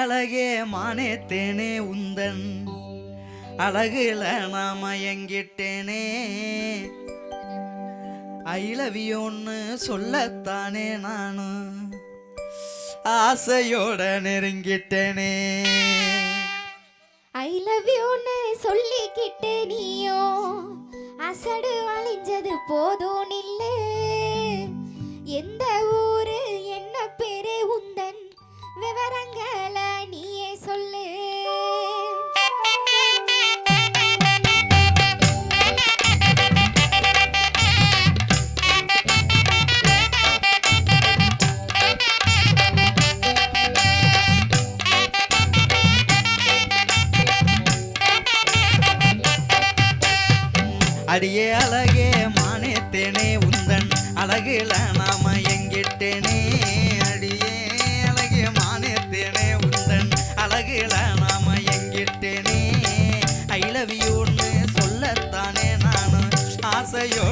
அழகே மானே தேனே உந்தன். அழகுல நாம எங்கிட்டேனே. ஐ லவ் யூன்னு சொல்லத்தானே நானும் ஆசையோட நெருங்கிட்டேனே. ஐ லவ் யூன்னு சொல்லிக்கிட்டு நீயோ. அசடு அழிஞ்சது போதும் இல்லை எந்த ஊரு என்ன பேரு உந்தன். விவரங்கள் sol yo.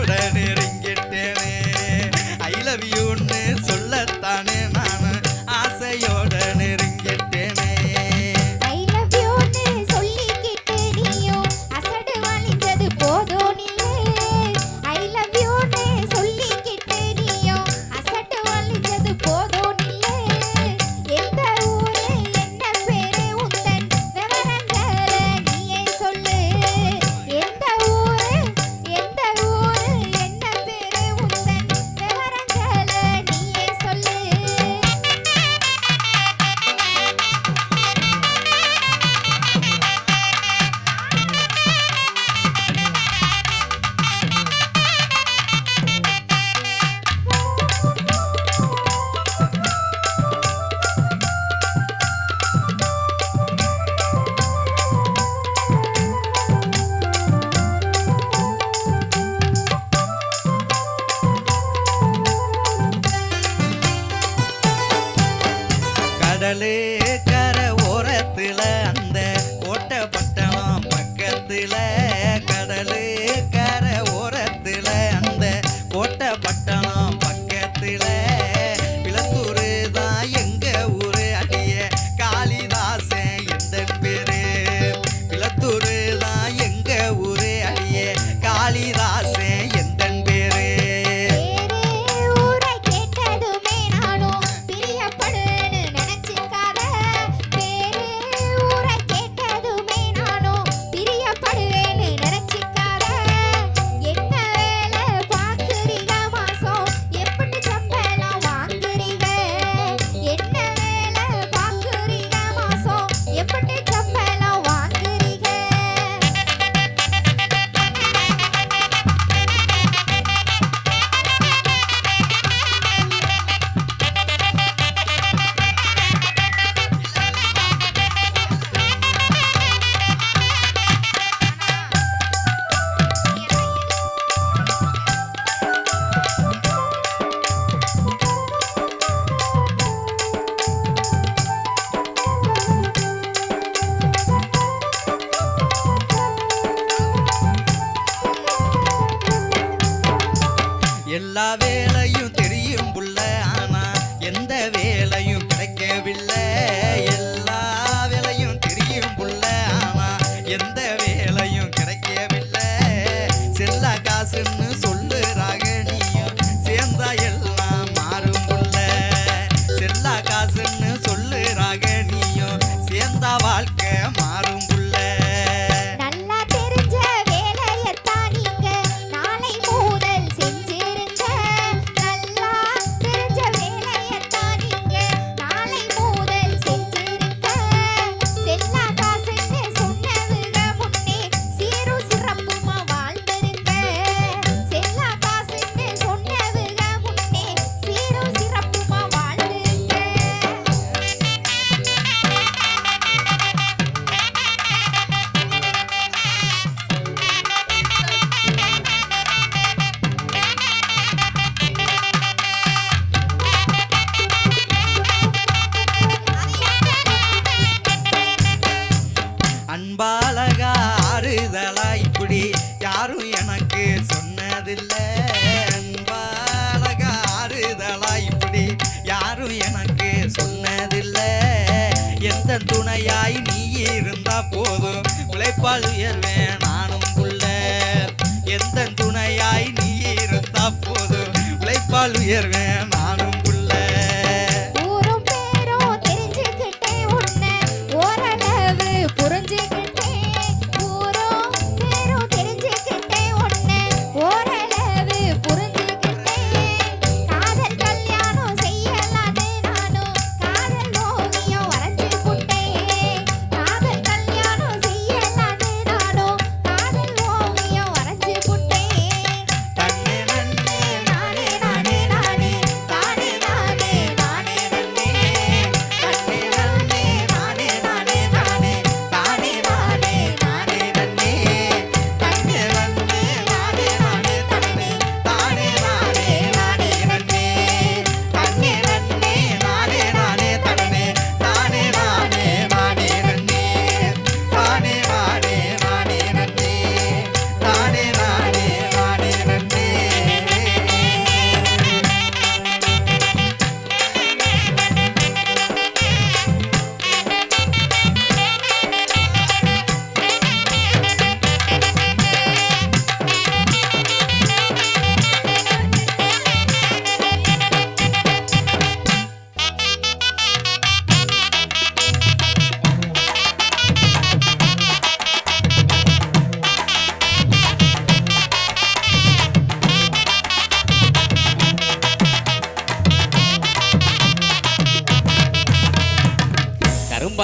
la vez.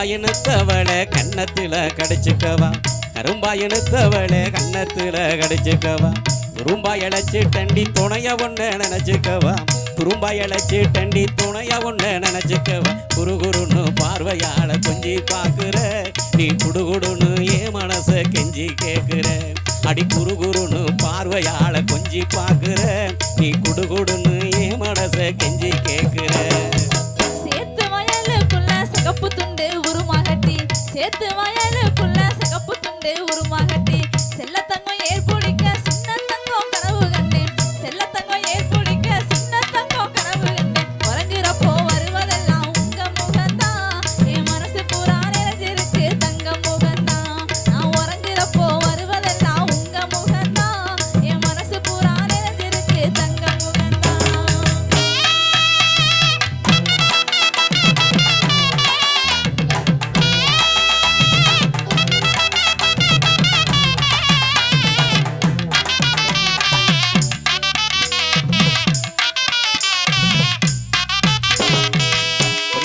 கரும்பாயினத்தவளை கன்னத்தில் கடிச்சுக்கவா. கரும்பாயினத்தவளை கன்னத்தில் கடிச்சுக்கவா. துரும்பா இழைச்சி டண்டி துணைய ஒன்று நினைச்சுக்கவா. துரும்பா இழைச்சி டண்டி துணைய ஒண்ணு நினைச்சுக்கவா. குறுகுறுன்னு பார்வையால கொஞ்சி பார்க்குற. நீ குடுகுடுன்னு ஏன் மனசை கெஞ்சி கேட்குற அடி குரு குருன்னு பார்வையால கொஞ்சி பார்க்குற. நீ குடுகுடுன்னு ஏன் மனசை கெஞ்சி கேக்குற.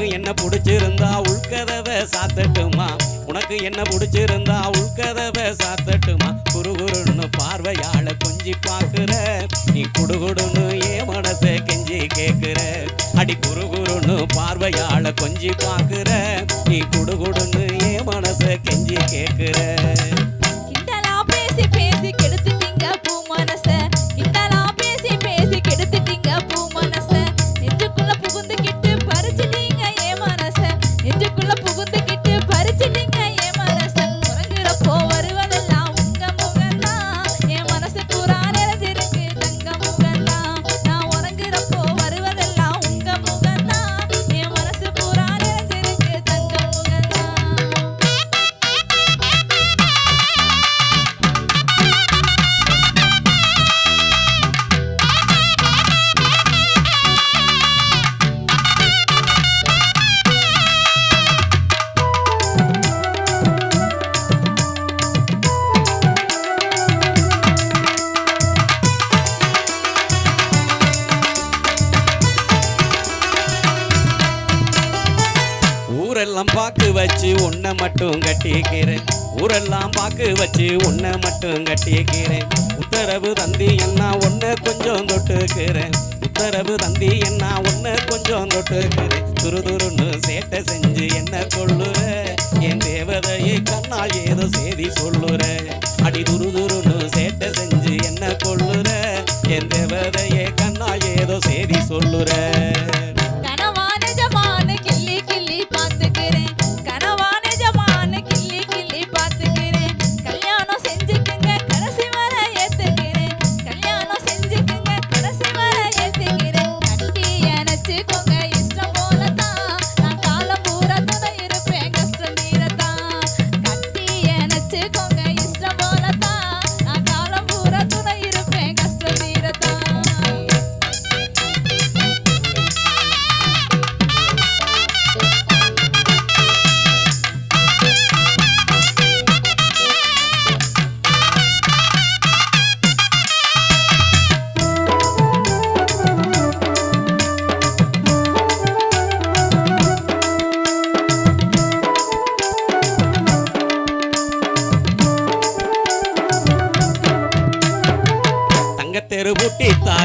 உனக்கு என்ன பிடிச்சிருந்தா உள்கதவை சாத்தட்டுமா? உனக்கு என்ன பிடிச்சிருந்தா உள்கதவை சாத்தட்டுமா? குறுகுறுன்னு பார்வையால கொஞ்சி பார்க்குற நீ குடுகுடுன்னு ஏன் மனசை கெஞ்சி கேட்குற அடி குறுகுறுன்னு பார்வையால கொஞ்சி பார்க்குற நீ குடுகுடுன்னு வச்சு உன்னை மட்டும் கட்டிக்கிறேன். ஊரெல்லாம் பாக்கு வச்சு உன்னை மட்டும் கட்டிக்கிறேன். உத்தரவு தந்தி என்ன ஒன்று கொஞ்சம் தொட்டுக்கிறேன். உத்தரவு தந்தி என்ன ஒன்று கொஞ்சம் தொட்டுக்கிறேன். துருதுருன்னு சேட்டை செஞ்சு என்ன கொள்ளுற என் தேவதையை கண்ணால் ஏதோ செய்தி சொல்லுற. அடி துருதுருன்னு சேட்டை செஞ்சு என்ன கொள்ளுற என் தேவதையை கண்ணால் ஏதோ செய்தி சொல்லுற.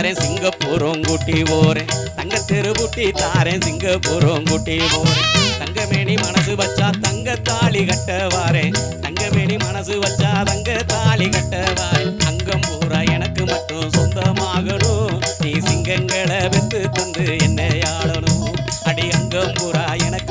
தாரேன் சிங்கப்பூரங்குட்டி போறேன். தங்க தெருவுட்டி தாரேன் சிங்கப்பூரங்குட்டி போறேன். தங்கமேனி மனசு வச்சா தங்க தாலி கட்டவாரே தங்கமேனி மனசு வச்சா தங்க தாலி கட்ட தங்கம் பூரா எனக்கு மட்டும் சொந்தமாகணும். நீ சிங்கங்களை வெத்து தந்து என்ன ஆளணும். அடி அங்கம் பூரா எனக்கு